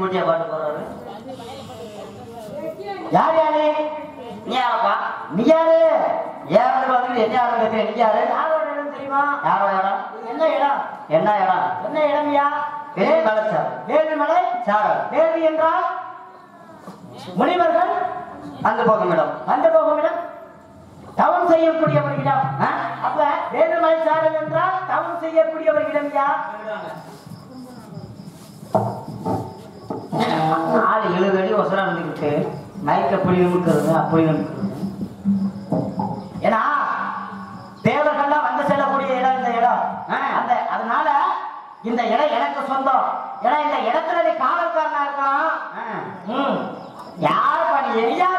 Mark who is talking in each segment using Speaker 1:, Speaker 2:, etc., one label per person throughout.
Speaker 1: போட்டியா பாட்டு போறாரு.
Speaker 2: யார் யாரு?
Speaker 1: நீ யாரப்பா?
Speaker 2: நீ யாரு?
Speaker 1: ஏன் வந்து என்ன கேட்க நீ யாரு?
Speaker 2: யாரோட இடம் தெரியுமா?
Speaker 1: யாரோட இடம்?
Speaker 2: என்ன இடம்?
Speaker 1: என்ன இடம்?
Speaker 2: என்ன இடம்யா?
Speaker 1: பெரிய மலைச்சார்
Speaker 2: வேல்விமலை
Speaker 1: சாரல்
Speaker 2: வேள்வி என்றால் முனிவர்கள்?
Speaker 1: அந்த பக்கம் இடம்
Speaker 2: அந்த போகும் இடம் தவம் செய்யக்கூடியவர் இடம்.
Speaker 1: ஆ?
Speaker 2: அப்ப வேலுமலை சாரல் என்றால் தவம் செய்யக்கூடியவர் இடம் யா
Speaker 1: ஆள் எழுபது அடி ஒசரம் இருந்துக்கிட்டு மைக்க புளி நிமிக்கிறது அப்படி நிமிக்கிறது
Speaker 2: ஏன்னா தேவர்கள்லாம் வந்து செல்லக்கூடிய இடம் இந்த இடம். அந்த அதனால இந்த இடம் எனக்கு சொந்தம் ஏன்னா இந்த இடத்துல நீ காவல்காரனா இருக்கலாம்
Speaker 1: ஆ.
Speaker 2: ம் யார் பண்ணி நீ யாரா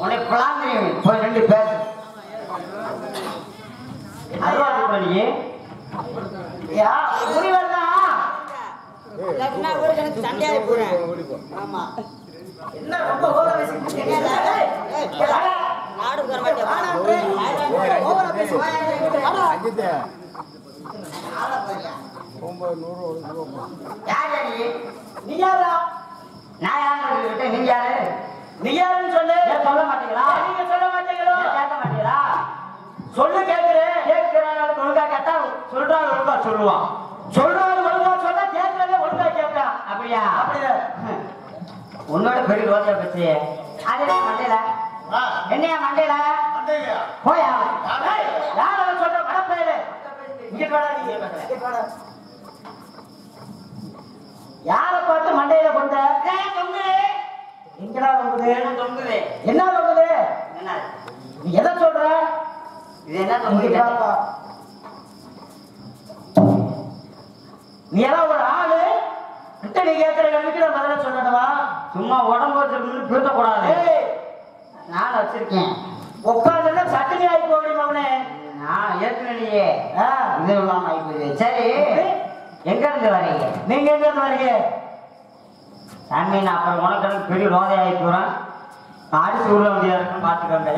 Speaker 1: உனக்கு பிளான் போய் ரெண்டு பேசு அருவா சொல்ற நீ
Speaker 2: யா, முனிவர்
Speaker 3: போறேன் ஆமா
Speaker 2: என்ன ரொம்ப ஓவரா பேசிட்டு
Speaker 3: மாட்டேன்
Speaker 1: நீ
Speaker 2: யாரா?
Speaker 1: நான் யாரு நீங்க யாரு
Speaker 2: நீ யாருன்னு சொல்லு.
Speaker 1: சொல்ல மாட்டீங்களா?
Speaker 2: நீங்க சொல்ல மாட்டீங்களோ?
Speaker 1: கேட்க மாட்டீங்களா
Speaker 2: சொல்லு கேக்குறேன்.
Speaker 1: கேட்கிறான் ஒழுங்கா கேட்டா சொல்றான் ஒழுங்கா சொல்லுவான்
Speaker 2: சொல்றாரு ஒழுங்கா சொன்னா கேட்கறதே ஒழுங்கா கேட்கறான்.
Speaker 1: அப்படியா
Speaker 2: அப்படிதான்.
Speaker 1: உன்னோட பெரிய ரோஜா பத்தி அதே மண்டையில என்னையா மண்டையில? போயா?
Speaker 2: யார்? சொல்ற வாடா. யாரை பார்த்து மண்டையில கொண்ட? எங்கடா தொங்குது? என்ன தொங்குது?
Speaker 1: என்ன
Speaker 2: நீ எதை சொல்ற?
Speaker 1: இது என்ன தொங்குது.
Speaker 2: நீ எல்லாம் ஒரு ஆளு? கிட்ட நீ கேட்கிற கேள்விக்கு நான் பதில
Speaker 1: சும்மா உடம்பு வச்சிருந்து பேசக்கூடாது நான் வச்சிருக்கேன்.
Speaker 2: உட்கார்ந்துன்னா சட்டினி ஆகி போகணும் அவனே
Speaker 1: நான் ஏற்கனவே இது இல்லாம ஆயிப்போகுது சரி எங்க இருந்து வரீங்க?
Speaker 2: நீங்க எங்க இருந்து வரீங்க?
Speaker 1: சாமி நான் அப்புறம் உனக்கு பெரிய ரோதை ஆகி போறேன். அடிச்சு உள்ள இருக்குன்னு பாத்துக்கோங்க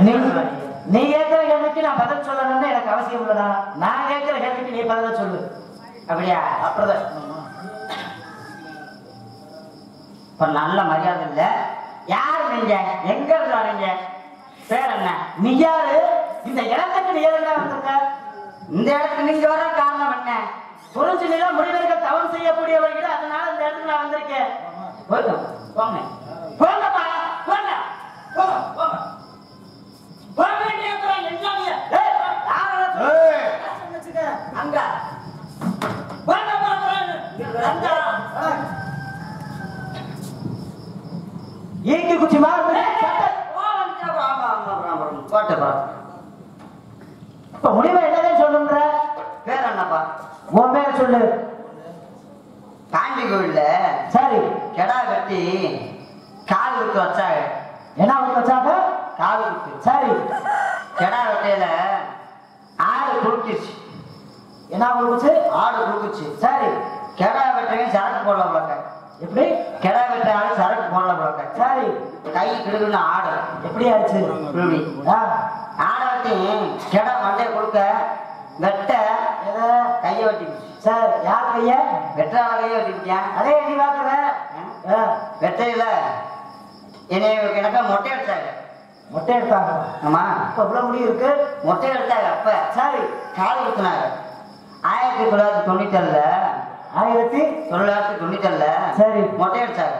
Speaker 2: நீ கேட்கிற கேள்விக்கு நான் பதில் சொல்லணும்னு எனக்கு அவசியம் இல்லடா. நான் கேட்கிற கேள்விக்கு நீ பதில சொல்லு.
Speaker 1: அப்படியா? இப்ப நல்ல மரியாதை இல்ல. யார் நீங்க எங்க இருந்து வரீங்க பேர் என்ன?
Speaker 2: நீ யாரு? இந்த இடத்துக்கு நீ ஏன் வந்திருக்க?
Speaker 1: இந்த இடத்துக்கு நீங்க வர காரணம் என்ன?
Speaker 2: புரிஞ்சு நிலம் முடிவெடுக்க தவறு செய்யக்கூடியவர்கள் அதனால இந்த இடத்துக்கு நான் வந்திருக்கேன்.
Speaker 1: போங்க போங்க
Speaker 2: போங்கப்பா போங்க போங்க போங்க போங்க நீ அப்புறம் என்ன நீ? ஏய், யாரை வச்சுக்க? அங்க போங்க போங்க அங்க ஆ. ஈக்கி குச்சி மாதிரி
Speaker 1: போட்டப்பா
Speaker 2: இப்ப முடிவை என்னதான் சொல்லுன்ற?
Speaker 1: பேர் என்னப்பா?
Speaker 2: உன் பேரை சொல்லு.
Speaker 1: காஞ்சி கோவில்ல
Speaker 2: சரி.
Speaker 1: கெடா கட்டி கால் விட்டு வச்சாங்க.
Speaker 2: என்ன அவங்க வச்சாங்க?
Speaker 1: கால் விட்டு
Speaker 2: சரி.
Speaker 1: கெடா வெட்டையில ஆடு குறுக்கிச்சு
Speaker 2: என்ன கொடுக்குச்சு?
Speaker 1: ஆடு குறுக்குச்சு
Speaker 2: சரி.
Speaker 1: கெடா வெட்டையும் சரக்கு போடல பிளக்க
Speaker 2: எப்படி?
Speaker 1: கெடா வெட்ட ஆடு சரக்கு போடல பிளக்க
Speaker 2: சரி
Speaker 1: கை கிடுக்குன்னு ஆடு.
Speaker 2: எப்படி ஆச்சு?
Speaker 1: ஆடை வெட்டி கெடா மண்டைய கொடுக்க வெட்ட
Speaker 2: எதை?
Speaker 1: கையை வெட்டிடுச்சு.
Speaker 2: சரி யார் கைய?
Speaker 1: வெட்டால கையை வெட்டிவிட்டியான்
Speaker 2: அதே நீ பாக்குற
Speaker 1: வெட்டையில என்னைய எனக்கு மொட்டை அடிச்சாங்க
Speaker 2: மொட்டை எடுத்தாங்க
Speaker 1: ஆமா.
Speaker 2: இப்ப இவ்வளவு முடி இருக்கு?
Speaker 1: மொட்டை அடிச்சாங்க அப்ப.
Speaker 2: சரி
Speaker 1: கால் குத்துனாங்க ஆயிரத்தி தொள்ளாயிரத்தி தொண்ணூத்தேழுல
Speaker 2: ஆயிரத்தி
Speaker 1: தொள்ளாயிரத்தி தொண்ணூத்தேழுல
Speaker 2: சரி.
Speaker 1: மொட்டை அடிச்சாங்க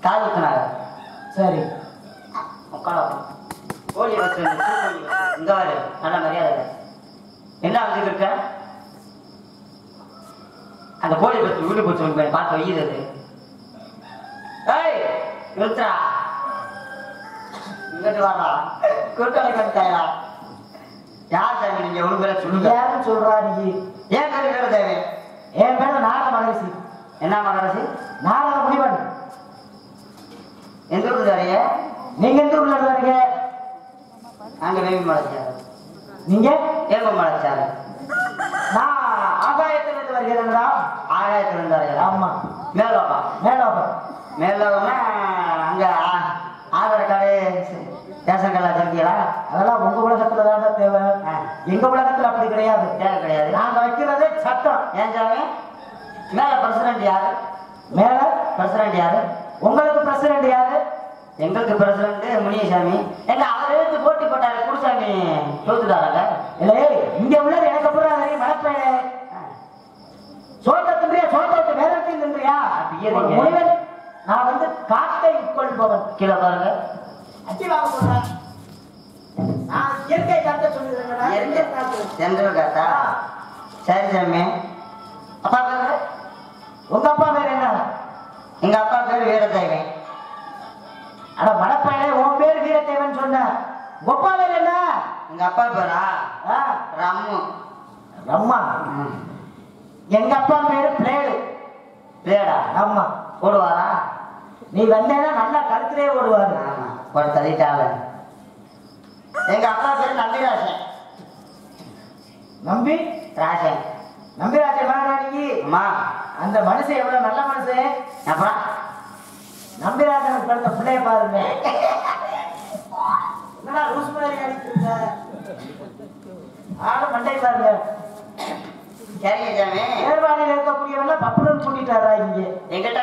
Speaker 1: கால் குத்துனாங்க
Speaker 2: சரி
Speaker 1: கோழி வச்சு இங்க வாரு நல்ல மரியாதை. என்ன வந்து இருக்க? அந்த கோழி பத்தி வீடு போச்சு உனக்கு பார்த்து வையுது ஏய் நிறுத்துறா இங்கிட்டு வாடா. கூட்டாளி வந்துட்டாயா யார் சாமி நீங்க பேர சொல்லுங்க.
Speaker 2: யாருன்னு சொல்றா நீ?
Speaker 1: ஏன் கேட தேவை?
Speaker 2: என் பேர நாகமலை
Speaker 1: என்ன மகராசி
Speaker 2: நாரத முனிவன்.
Speaker 1: எந்த ஊருக்கு தாரிய
Speaker 2: நீங்க எந்த ஊர்ல இருந்து வரீங்க
Speaker 1: அங்க வேவி மலைச்சாரு
Speaker 2: நீங்க?
Speaker 1: ஏல்ப மலைச்சாரு
Speaker 2: நான் ஆகாயத்துல இருந்து வருகிறேன்டா.
Speaker 1: ஆயிரத்துல இருந்தாரு
Speaker 2: ஆமா.
Speaker 1: மேலோகம்.
Speaker 2: மேலோகம்.
Speaker 1: மேலோகம்னா அங்க ஆதார் கார்டு ரேஷன் கார்டு வச்சிருக்கீங்களா?
Speaker 2: அதெல்லாம் உங்க உலகத்துல தான் தேவை. எங்க உலகத்துல அப்படி கிடையாது.
Speaker 1: கிடையாது.
Speaker 2: நாங்க வைக்கிறதே சட்டம்.
Speaker 1: ஏன் மேல பிரசிடண்ட் யாரு?
Speaker 2: மேல
Speaker 1: பிரசிடண்ட் யாரு?
Speaker 2: உங்களுக்கு பிரசிடண்ட் யாரு?
Speaker 1: எங்களுக்கு பிரசிடண்ட் முனியசாமி. எங்க அவர் எடுத்து போட்டி போட்டாரு குருசாமி. தோத்துட்டாரங்க?
Speaker 2: இல்லை இங்க உள்ளது எனக்கு அப்புறம் தெரியும் மனப்பேனே சோத்த தின்றியா சோத்த விட்டு தின்றியா முனிவன் நான் வந்து காக்கை உட்கொள்பவன்
Speaker 1: கீழே பாருங்க.
Speaker 2: அடி வாங்க நான் இயற்கை காத்த சொல்லுறேன் இயற்கை காத்து.
Speaker 1: சென்ட்ரல் காத்தா? சரி சாமி. அப்பா பேரு
Speaker 2: உங்க அப்பா பேர் என்ன?
Speaker 1: எங்க அப்பா பேரு வீரதேவன்.
Speaker 2: அட மடப்பையனே உன் பேர் வீரத்தேவன் சொன்ன. அப்பா பேர் என்ன?
Speaker 1: எங்க அப்பா பேரா?
Speaker 2: ஆ,
Speaker 1: ரம்மு.
Speaker 2: அம்மா எங்க அப்பா பேரு பிளேடு
Speaker 1: பிளேடா
Speaker 2: ஆமா.
Speaker 1: போடுவாரா?
Speaker 2: நீ வந்தேன்னா நல்லா கருத்திலே ஓடுவாரு
Speaker 1: ஆமா. போட்டு தள்ளிட்டாங்க. எங்க அப்பா பேரு நம்பிராசன்
Speaker 2: நம்பி
Speaker 1: ராசன்
Speaker 2: நம்பிராஜன் மகாராணிக்கு
Speaker 1: அம்மா
Speaker 2: அந்த மனுஷன் எவ்வளவு நல்ல மனுஷன்?
Speaker 1: அப்புறம்
Speaker 2: நம்பிராஜனுக்கு பிறந்த பிள்ளைய பாருங்க. என்னடா லூஸ் மாதிரி அடிக்கிறீங்க ஆளு மண்டை பாருங்க. ஏர்வாடியில் இருக்கக்கூடியவெல்லாம் பப்புடன் கூட்டிட்டாரா இங்க.
Speaker 1: எங்கிட்ட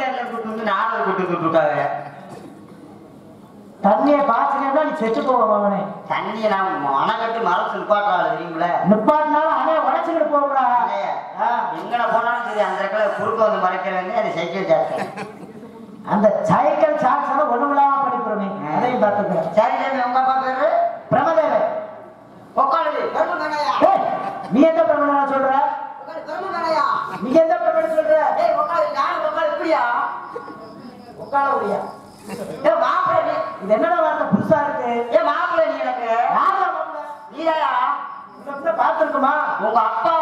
Speaker 1: இருந்து கூட்டு வந்து நாடகம் கூட்டு கூட்டுட்டாங்க
Speaker 2: தண்ணியை பாய்ச்சினா நீ செத்து போவோம் அவனே
Speaker 1: தண்ணியை நான் அணைக்கட்டு மரத்து நிப்பாட்டுறாள் தெரியுங்கள
Speaker 2: நிப்பாட்டினாலும் அணைய உடச்சுக்கிட்டு போகும்டா
Speaker 1: எங்கட போனாலும் சரி அந்த இடத்துல குறுக்க வந்து மறைக்கிற வேண்டிய அது சைக்கிள் ஜாஸ்தி
Speaker 2: அந்த சைக்கிள் சான்ஸ் எல்லாம் ஒண்ணுமில்லாம படிக்கிறோமே அதையும் பார்த்துக்கிறேன்
Speaker 1: சரி சாமி உங்க அப்பா பேரு?
Speaker 2: பிரமதேவன்.
Speaker 1: உட்காந்து
Speaker 2: நீ எந்த பிரமணனா சொல்ற? நீ எந்த பிரமணன் சொல்ற?
Speaker 1: இப்படியா?
Speaker 2: உட்கார முடியா
Speaker 1: ஏ மாப்பிள்ளை நீ
Speaker 2: இது என்னடா வார்த்தை? புதுசா இருக்கு.
Speaker 1: ஏ மாப்பிள்ளை நீ எனக்கு
Speaker 2: யாரா மாப்பிள்ளை?
Speaker 1: நீதாயா?
Speaker 2: இந்த பிள்ளை பார்த்திருக்குமா?
Speaker 1: உங்க அப்பா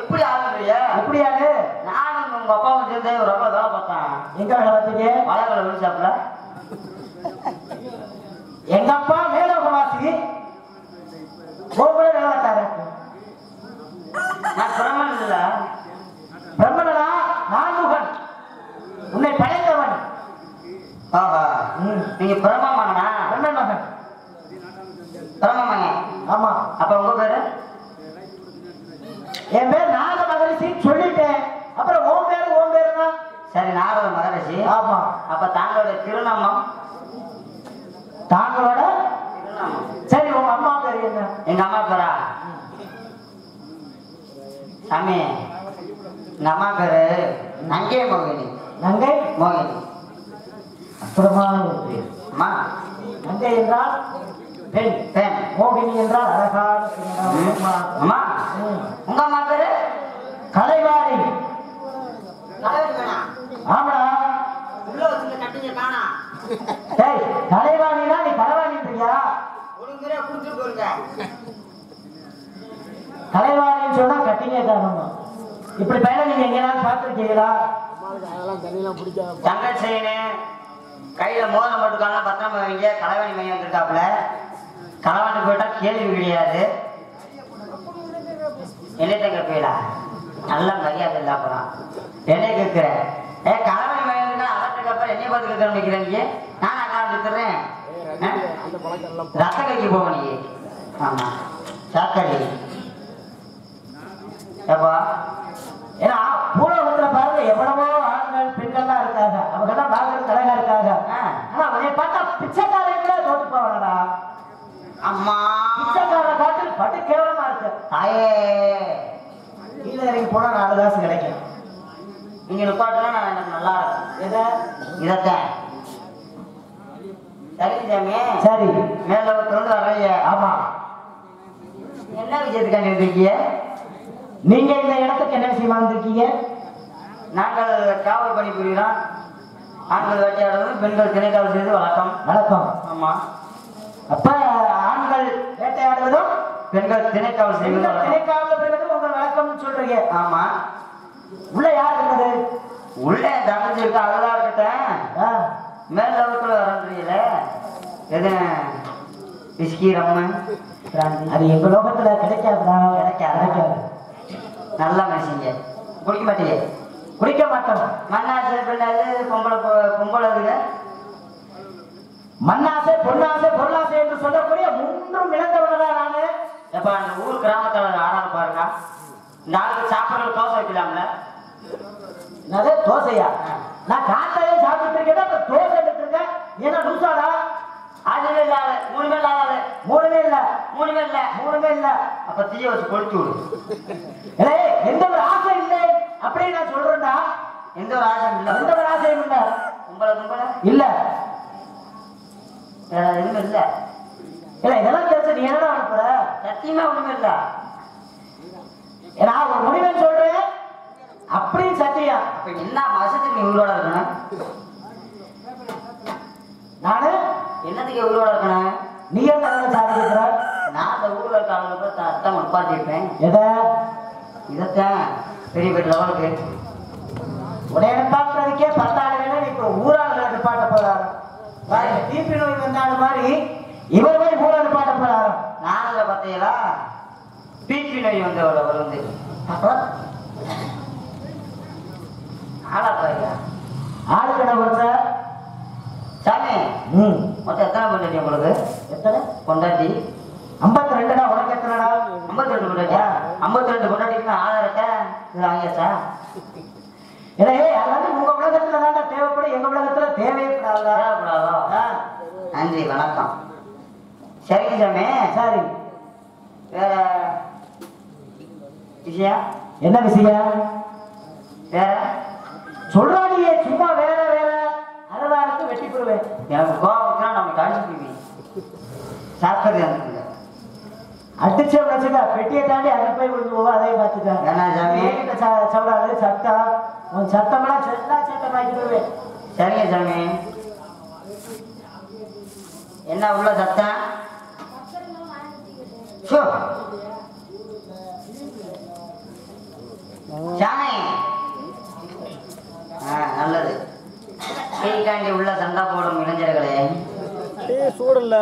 Speaker 1: எப்படி ஆகுறிய
Speaker 2: எப்படியாரு?
Speaker 1: நானும் உங்க அப்பாவும் சேர்ந்து ஒரு அவ்வளோ வேலை பார்த்தேன்.
Speaker 2: எங்க வேலை பார்த்தீங்க
Speaker 1: மலைக்கலை விழுச்சாப்புல
Speaker 2: எங்க அப்பா மேலோகவாசி. கோகுல வேலை
Speaker 1: நான் பிரமன் இல்ல. நீங்க பிரம மகனா
Speaker 2: பிரம்மன் மகன்
Speaker 1: பிரம மகன்
Speaker 2: ஆமா.
Speaker 1: அப்ப உங்க பேரு?
Speaker 2: என் பேர் நாக மகரிஷி சொல்லிட்டேன். அப்புறம் ஓம் பேரு ஓம் பேருனா
Speaker 1: சரி நாரத மகரிஷி.
Speaker 2: ஆமா.
Speaker 1: அப்ப தாங்களுடைய திருநாமம்?
Speaker 2: தாங்களோட? சரி உங்க அம்மா பேர் என்ன?
Speaker 1: எங்க அம்மா பேரா? சாமி எங்க அம்மா பேரு? நங்கே மோகினி.
Speaker 2: நங்கை?
Speaker 1: மோகினி.
Speaker 2: அற்புதமான ஒரு பேர்
Speaker 1: அம்மா
Speaker 2: நங்கை என்றால் பெண்
Speaker 1: பெண்.
Speaker 2: மோகினி என்றால் அழகான பெண்ணாம். அம்மா.
Speaker 1: அம்மா.
Speaker 2: ம்.
Speaker 1: உங்க அம்மா பேரு?
Speaker 2: கலைவாணி. ஆமாடா.
Speaker 1: உள்ள வச்சுட்டு கட்டிங்க காணா
Speaker 2: டேய் கலைவாணினா நீ கலைவாணின்றியா
Speaker 1: ஒழுங்குற குடுத்து போருங்க
Speaker 2: கலைவாணின்னு சொன்னா கட்டிங்க காரணமா இப்படி பையனை நீங்க எங்கேயாவது பார்த்துருக்கீங்களா?
Speaker 1: தங்க செயினு கையில மோதிரம் போட்டுக்காங்க பத்திரமா வைங்க. கலவாணி மையம் வந்திருக்காப்புல களவாணி போயிட்டால் கேள்வி கிடையாது. என்னைய கேட்பீங்களா நல்ல மரியாதை இல்லை அப்புறம் என்ன கேட்கிறேன் ஏ கலவாணி மையம் இருக்கா? அதற்கு அப்புறம் என்னைய பார்த்து கேட்க நினைக்கிறேன் நான் அக்கா எடுத்துறேன் ரத்த கைக்கு போக நீ. ஆமா. சாக்கடி. ஏப்பா?
Speaker 2: ஏன்னா பூலோகத்துல பாருங்க எவ்வளவோ ஆண்கள் பெண்கள்லாம் இருக்காங்க. அவங்க தான் பார்க்கறது அழகா இருக்காங்க. பார்த்தா பிச்சைக்காரங்களே தோத்து போவாங்கடா
Speaker 1: அம்மா.
Speaker 2: பிச்சைக்காரனை காட்டு பட்டு கேவலமா இருக்கு.
Speaker 1: தாயே
Speaker 2: கீழே இறங்கி போனா நாலு காசு கிடைக்கும்.
Speaker 1: நீங்க நிப்பாட்டுனா நான் எனக்கு நல்லா இருக்கும்.
Speaker 2: எதை?
Speaker 1: இதத்தான். சரி சாமி.
Speaker 2: சரி.
Speaker 1: மேல ஒருத்தர் வரைய.
Speaker 2: ஆமா.
Speaker 1: என்ன விஷயத்துக்காண்டி இருக்கீங்க
Speaker 2: நீங்க இந்த இடத்துக்கு என்ன விஷயமா வந்திருக்கீங்க?
Speaker 1: நாங்கள் காவல் பணி புரிகிறோம் ஆண்கள் வேட்டையாடுவது பெண்கள் திணைக்காவல் செய்து வழக்கம்.
Speaker 2: வணக்கம்
Speaker 1: ஆமா.
Speaker 2: அப்ப ஆண்கள் வேட்டையாடுவதும்
Speaker 1: பெண்கள் திணைக்காவல் செய்வது வழக்கம்.
Speaker 2: திணைக்காவல பிறகு உங்க வழக்கம்னு சொல்றீங்க.
Speaker 1: ஆமா.
Speaker 2: உள்ள யார் இருக்கிறது
Speaker 1: உள்ள தங்கச்சி இருக்கு இருக்கட்டும்
Speaker 2: ஆ,
Speaker 1: மேல் லெவலுக்குள்ள வரன்றீங்கள எது? Whisky rum brandy.
Speaker 2: அது எங்க லோகத்துல கிடைக்காதுடா.
Speaker 1: கிடைக்காதா?
Speaker 2: கிடைக்காது.
Speaker 1: நல்லா மனுஷங்க. குடிக்க மாட்டீங்க
Speaker 2: குடிக்க மாட்டோம்.
Speaker 1: மண்ணாசை பெண்ணாது பொம்பளை பொ- பொம்பளை
Speaker 2: மண்ணாசை பொன்னாசை பொருளாசை என்று சொல்லக்கூடிய முன்னும் இழந்தவனடா நானு.
Speaker 1: எப்ப அந்த ஊர் கிராமத்துல ஆறாம் பாருங்க. நாலு சாப்பிடுற தோசை வைக்கலாம்ல?
Speaker 2: என்னது தோசையா? நான் காத்தாலே சாப்பிட்டு இருக்கேன் அப்ப தோசை எடுத்து இருக்கேன். என்ன லூசாடா?
Speaker 1: அதுவே இல்லாத மூணுமே இல்லாத
Speaker 2: மூணுமே இல்ல
Speaker 1: மூணுமே இல்ல
Speaker 2: மூணுமே இல்ல.
Speaker 1: அப்ப தீய வச்சு கொளுத்தி விடு.
Speaker 2: எந்த ஒரு ஆசை அப்படியே நான் சொல்றேன்டா.
Speaker 1: எந்த ஒரு ஆசையும் இல்ல.
Speaker 2: எந்த ஒரு ஆசையும் இல்ல.
Speaker 1: கும்பல கும்பல?
Speaker 2: இல்ல.
Speaker 1: எதுவும் இல்ல.
Speaker 2: இல்ல இதெல்லாம் தெரிஞ்சு நீ என்னடா அனுப்புற
Speaker 1: சத்தியமா ஒண்ணுமே இல்ல.
Speaker 2: நான் ஒரு முடிவுன்னு சொல்றேன். அப்படின்னு சத்தியம்
Speaker 1: அப்ப என்ன வருஷத்துக்கு நீ உயிரோட இருக்கணும்?
Speaker 2: நானு?
Speaker 1: என்னத்துக்கு உயிரோட இருக்கணும்?
Speaker 2: நீ என்ன சாதிக்கிற
Speaker 1: நான் அந்த ஊர்ல இருக்க ஆளுங்க அர்த்தம் உட்காந்துருப்பேன்
Speaker 2: எதை?
Speaker 1: இதைத்தான். பெரிய பெரிய லெவலுக்கு
Speaker 2: உடைய பார்க்கறதுக்கே பத்தாள் வேணும் இப்ப ஊராள் நிப்பாட்ட போறாரு பாருங்க டிபி நோய் வந்தாலும் மாதிரி இவர் போய் ஊராள் நிப்பாட்ட போறாரு
Speaker 1: நானூறு பார்த்தீங்களா? பிபி நோய் வந்து அவர் வந்து
Speaker 2: அப்புறம்
Speaker 1: ஆளா பாருங்க.
Speaker 2: ஆளு கடை கொடுத்த?
Speaker 1: சாமி
Speaker 2: ம்.
Speaker 1: மொத்தம் எத்தனை பொண்டாட்டி உங்களுக்கு?
Speaker 2: எத்தனை?
Speaker 1: பொண்டாட்டி.
Speaker 2: ஐம்பத்தி ரெண்டுடா உனக்கு எத்தனைடா?
Speaker 1: ஐம்பத்தி ரெண்டு பொண்டாட்டியா ஐம்பத்தி ரெண்டு பொண்டாட்டிக்கு ஆதாரத்தை இது வாங்கியாச்சா
Speaker 2: ஏடா, ஏய் அது வந்து உங்க உலகத்துல தான்டா தேவைப்படும் எங்க உலகத்துல ஆ,
Speaker 1: நன்றி வணக்கம். சரிங்க சாமி
Speaker 2: சரி.
Speaker 1: வேற விஷயம்?
Speaker 2: என்ன விஷயம்?
Speaker 1: வேற?
Speaker 2: சொல்றாடியே சும்மா வேற வேற. அதெல்லாம் இருக்கு வெட்டி போடுவேன்.
Speaker 1: எனக்கு கோபம் நம்ம கழிச்சு சாப்பிட்றது எனக்கு இல்லை
Speaker 2: அடிச்ச வச்சுக்க பெட்டியை தாண்டி போய் அதே பார்த்துக்க.
Speaker 1: என்ன சாமி?
Speaker 2: என்கிட்ட ச- சவடாலு சட்டம் உன் சட்டமெல்லாம் எல்லா சட்டம் ஆக்கி விடுவேன்
Speaker 1: சரிங்க சாமி. என்ன உள்ள சத்தம் சோ. சாமி. ஆ நல்லது. டீக்காண்டி உள்ள சண்டை போடும் இளைஞர்களே.
Speaker 3: சூடல்ல.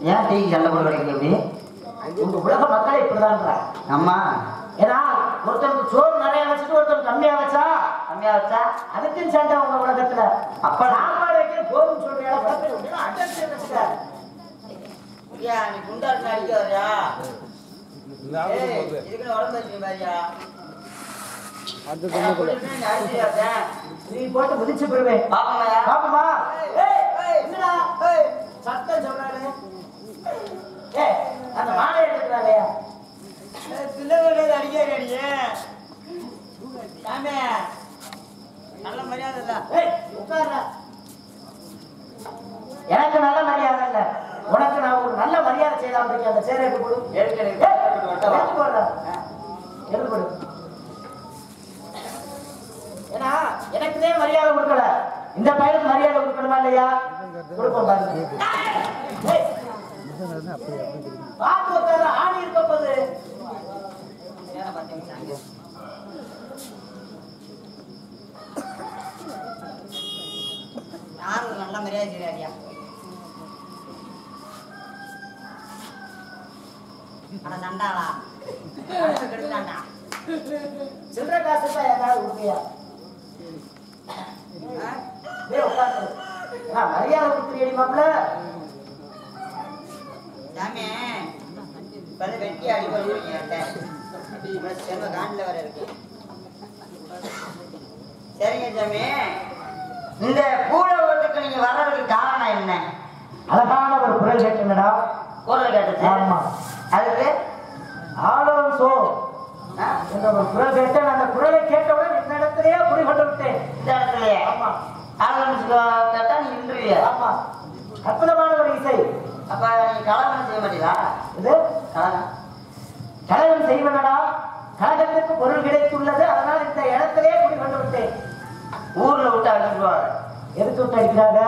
Speaker 1: ஏன் டீக்கு சண்டை போட கிடைக்கும் அப்படி அம்மா.
Speaker 2: ஏன்னா ஒருத்தனுக்கு சோறு நிறைய வச்சுட்டு ஒருத்தன் கம்மியா வச்சா?
Speaker 1: கம்மியா வச்சா?
Speaker 2: அதுக்கும் சண்டை உங்க உலகத்துல.
Speaker 1: அப்ப.
Speaker 2: சாப்பாடு வைக்க போதும் சொல்றியா அடிச்சு வச்சுக்க
Speaker 1: நீ குண்டாட்டு அடிக்க வரியா இதுக்கு உடம்பு வச்சு பாரியா
Speaker 2: நீ போட்டு முடிச்சு போடுவேன் பாப்பமா? சத்தம் சொல்றானே ஏய் அந்த மாலை
Speaker 1: நல்ல மரியாதை இல்ல
Speaker 2: ஏய் உட்கார்றா எனக்கு நல்ல மரியாதை இல்ல. உனக்கு நான் ஒரு நல்ல மரியாதை செய்யலாம் இருக்கேன் அந்த சேரை எடுத்து போடு
Speaker 1: எடுத்து
Speaker 2: ஏன்னா எனக்குதே மரியாதை கொடுக்கல. இந்த பையனுக்கு மரியாதை கொடுக்கணுமா இல்லையா? கொடுப்போம் பாருங்க. பார்த்து உட்கார்ற ஆணி இருக்க போகுது.
Speaker 1: யாரும் நல்ல மரியாதை செய்யாதியா? ஆனா நண்டாளா? கெடுக்கலாண்டா
Speaker 2: சில்லற காசு தான் ஏதாவது உண்மையா மரியாதை கொடுத்துருக்கேன் மாப்பிள்ள
Speaker 1: இப்ப வெட்டி அடி சரிங்க சாமி. இந்த பூட ஓட்டுக்கு நீங்க வர்றதுக்கு காரணம் என்ன?
Speaker 2: அழகான ஒரு குரல் கேட்டுங்கடா.
Speaker 1: குரல் கேட்டுச்சு
Speaker 2: ஆமா.
Speaker 1: அதுக்கு
Speaker 2: ஆலோன் சோ. என்ற ஒரு குரல் கேட்டேன் அந்த குரலை கேட்டவுடன் இந்த இடத்திலேயே குடிகொண்டு விட்டேன்.
Speaker 1: இந்த இடத்துலயே?
Speaker 2: ஆமா.
Speaker 1: ஆரம்பிச்சு கேட்டா நீ நின்றுவிய
Speaker 2: ஆமா. அற்புதமான ஒரு இசை.
Speaker 1: அப்ப நீ கலவரம் செய்ய மாட்டீங்களா?
Speaker 2: இது?
Speaker 1: கலவரம்.
Speaker 2: கழகம் செய்வனடா. கழகத்துக்கு பொருள் கிடைத்துள்ளது அதனால் இந்த இடத்திலேயே குடிகொண்டு விட்டேன்.
Speaker 1: ஊர்ல விட்டு அடிச்சுடுவாங்க
Speaker 2: எதுக்கு விட்டு அடிக்கிறாங்க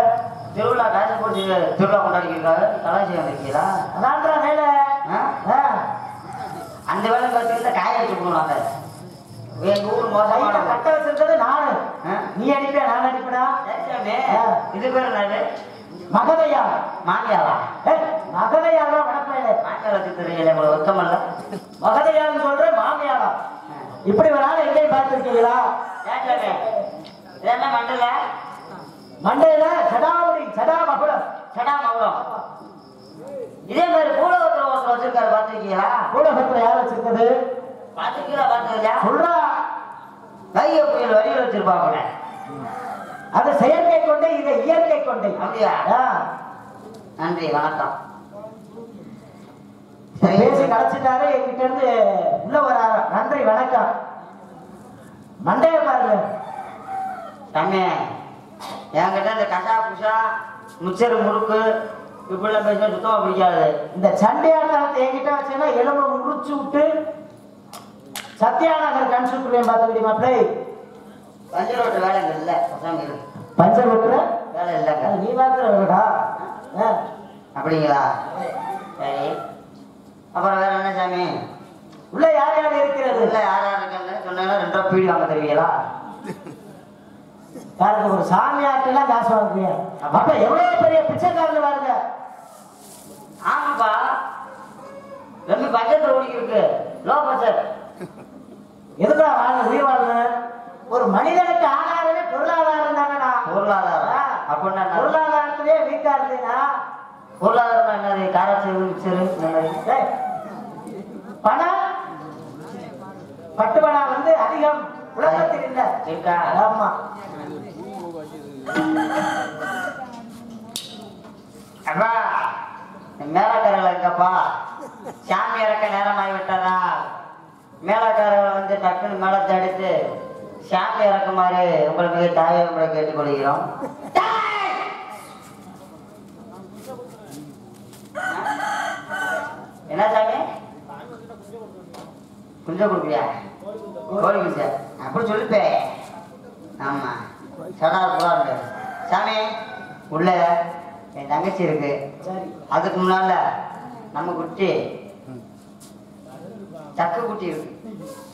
Speaker 1: திருவிழா காசு போட்டு திருவிழா கொண்டாடிக்கிறாங்க செய்ய வந்திருக்கீங்களா
Speaker 2: அதான்றா வேலை.
Speaker 1: அந்த வேலை பார்த்துக்கிட்ட காய வச்சு போடுவாங்க எங்க ஊர் மோசமான
Speaker 2: கட்ட வச்சிருக்கிறது நானு நீ அடிப்பியா நான் அடிப்படா.
Speaker 1: இது பேர் என்னது?
Speaker 2: மகதையா?
Speaker 1: மாமியாவா
Speaker 2: ஏய், மகதையாரா வடப்பையில?
Speaker 1: மாமியார் வச்சு தெரியல உங்களுக்கு ஒத்தமல்ல.
Speaker 2: மகதையான்னு சொல்ற மாமியாரா இப்படி ஒரு ஆள் எங்கேயும் பார்த்திருக்கீங்களா?
Speaker 1: இதெல்லாம் மண்டல
Speaker 2: மண்டையில? சடாவடி சடா மகுடம்
Speaker 1: சடா மகுடம் இதே மாதிரி பூலகத்துல ஒருத்தர் வச்சிருக்காரு பாத்திருக்கீங்களா
Speaker 2: ஊடகத்துல யார் வச்சிருக்கிறது?
Speaker 1: பாத்திருக்கீங்களா பாத்திருக்கீங்களா
Speaker 2: சொல்றா.
Speaker 1: கைய புயல் வடிவில் வச்சிருப்பாங்க
Speaker 2: அது செயற்கை கொண்டை இதை இயற்கை கொண்டை.
Speaker 1: அப்படியா? நன்றி வணக்கம்.
Speaker 2: பேசி கலைச்சிட்டாரு என்கிட்ட இருந்து உள்ள வராரு. நன்றி வணக்கம். மண்டைய பாருங்க.
Speaker 1: தம்பி என்கிட்ட இந்த கண்டா புஷா மிச்சர் முறுக்கு இப்படிலாம் பேச சுத்தமா பிடிக்காது.
Speaker 2: இந்த சண்டையாட்டத்தை என்கிட்ட வச்சேன்னா எலும்பு முறிச்சு விட்டு சத்யாநகர் கண் சுற்றுவேன் பார்த்துக்கிட்டே மாப்பிள்ளை.
Speaker 1: பஞ்சு ரோட்டு வேலை இல்ல பசங்க இருக்கு
Speaker 2: பஞ்சர் விட்டுற
Speaker 1: வேலை இல்லைங்க.
Speaker 2: நீ பார்த்துடா
Speaker 1: அப்படிங்களா? சரி. அப்புறம் வேற என்ன சாமி?
Speaker 2: உள்ள யார் யார் இருக்கிறது?
Speaker 1: இல்ல யார் யார் இருக்காங்க? சொன்னா ரெண்டு ரூபா பீடி வாங்க தருவீங்களா?
Speaker 2: பாருங்க ஒரு சாமியாட்டெல்லாம் காசு வாங்குறீங்க அப்ப எவ்வளவு பெரிய பிச்சைக்காரங்க பாருங்க.
Speaker 1: ஆமாப்பா. ரொம்ப பட்ஜெட் ஓடிக்கு இருக்கு. லோ பட்ஜெட்
Speaker 2: எதுக்கா வாழ உயிர் வாழணும் ஒரு மனிதனுக்கு ஆதாரமே பொருளாதாரம் தானடா.
Speaker 1: பொருளாதாரம். அப்படின்னா?
Speaker 2: பொருளாதாரத்திலே வீக்கா இருந்தீங்கன்னா?
Speaker 1: பொருளாதாரம் என்னது இந்த மாதிரி.
Speaker 2: டேய், பணம்? வந்து அதிகம். உலகத்தில் இல்ல. ஆமா.
Speaker 1: அப்பா மேலக்காரர்கள் எங்கப்பா சாமி இறக்க நேரமாகி விட்டதா மேலக்காரர்கள் வந்து டக்குன்னு மேலத்தை அடித்து சாமி இறக்குமாறு உங்களை மிக உங்களை கேட்டுக்கொள்கிறோம். என்ன சாமி? குஞ்சம் கொடுக்குறியா கோழி குஞ்சா. அப்படி சொல்லிப்பேன் ஆமா. சடா புறாரு சாமி உள்ள என் தங்கச்சி இருக்கு.
Speaker 2: சரி
Speaker 1: அதுக்கு முன்னால நம்ம குட்டி சக்கு குட்டி இருக்கு.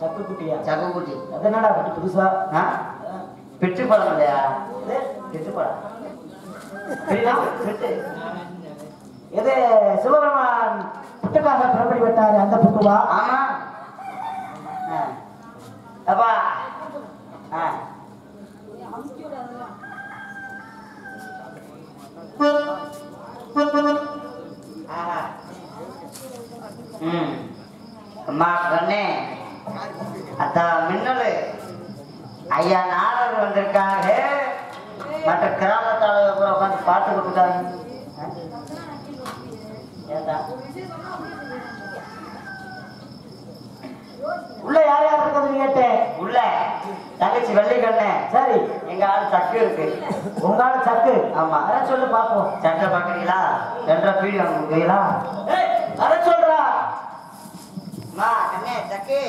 Speaker 2: சக்கு குட்டியா
Speaker 1: சக்கு குட்டி
Speaker 2: அது என்னடா குட்டி புதுசா?
Speaker 1: பிட்டு பழம் இல்லையா
Speaker 2: இது
Speaker 1: பிட்டு பழம். பிரியா? பிட்டு
Speaker 2: எது? சிவபெருமான் புட்டுக்காக புறப்படி விட்டாரு அந்த புட்டுவா?
Speaker 1: ஆமா. அப்பா. அம்மா கண்ணே. அத்தா மின்னலு. ஐயா நாடகம் வந்திருக்காங்க மற்ற கிராமத்தாளர்கள் கூட உட்காந்து பாட்டு கொடுத்துட்டாங்க ஏதா
Speaker 2: உள்ள யார் யார் இருக்கிறது கேட்டேன்
Speaker 1: உள்ள. தங்கச்சி வெள்ளிக்கண்ணே.
Speaker 2: சரி
Speaker 1: எங்க ஆள் சக்கு இருக்கு.
Speaker 2: உங்கால சக்கு?
Speaker 1: ஆமா.
Speaker 2: வர சொல்லு பாப்போம்.
Speaker 1: சட்டை பாக்குறீங்களா? ரெண்டரை பீடி வாங்க முடியுங்களா
Speaker 2: ஏய், வர சொல்றா.
Speaker 1: அம்மா கண்ணே சக்கு.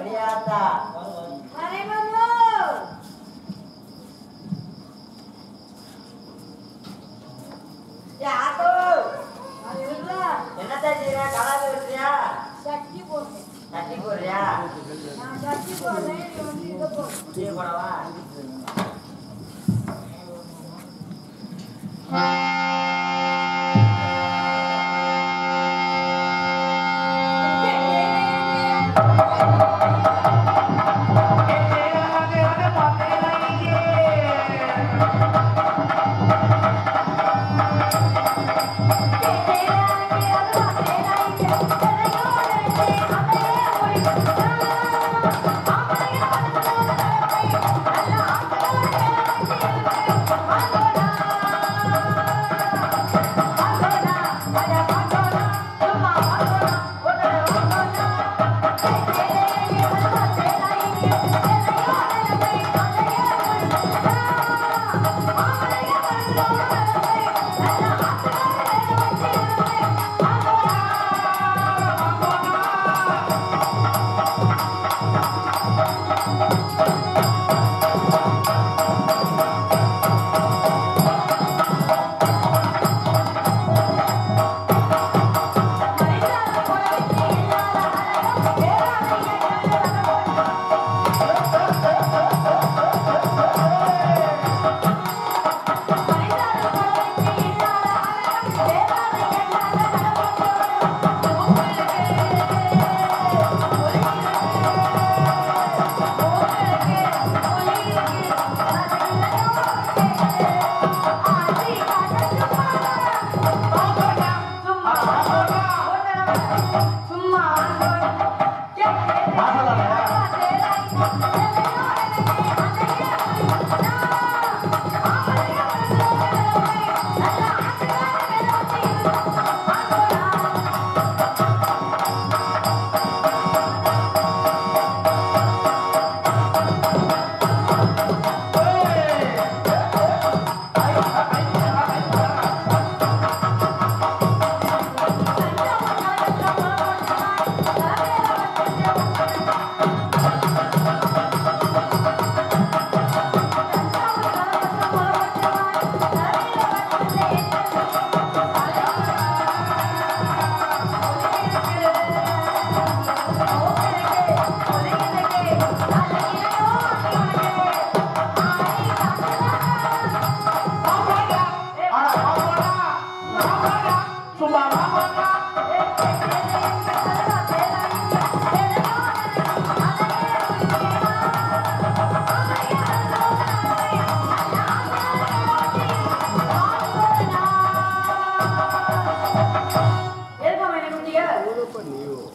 Speaker 1: ஒடியாத்தா என்னத்தான் செய்யற கலாது வச்சியா தட்டி போடுறியா டீ போடவா 대박!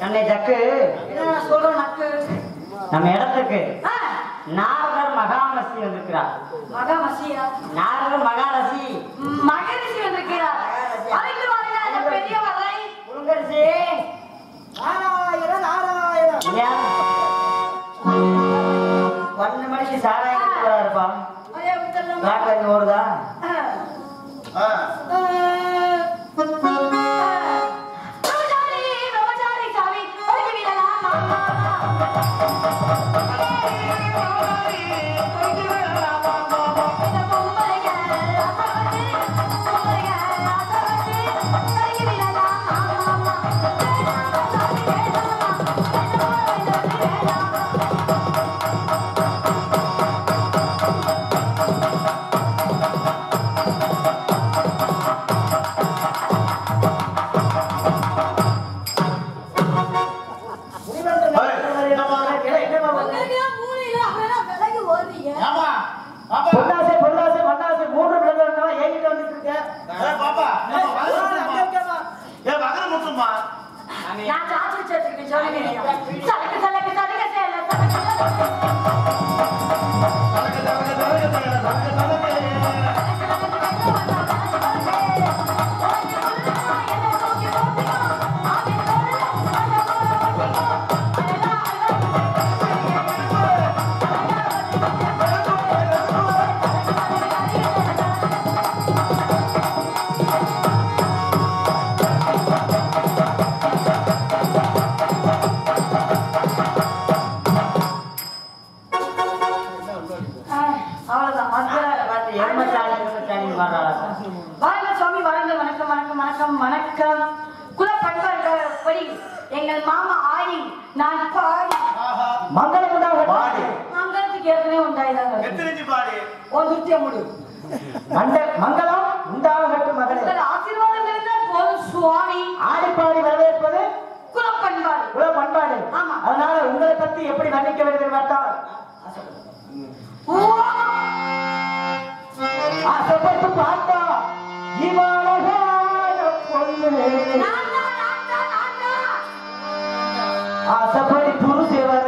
Speaker 1: என்னை ஜக்கு சொல்றோம் நக்கு நம்ம இடத்துக்கு நாரதர் மகாமசி வந்திருக்கிறார். மகாமசியா? நாரதர் மகாரசி. மகரிஷி வந்திருக்கிறார். அழைத்து
Speaker 3: வாங்க பெரிய வரை முருகரிஷி நாராயண நாராயண ஒன்னு மனுஷன் சாராயம் இருப்பா ஓடுதா? ఆశపట్టు పాట ఇవాళ పొందులే ఆశపడి తులు సేవన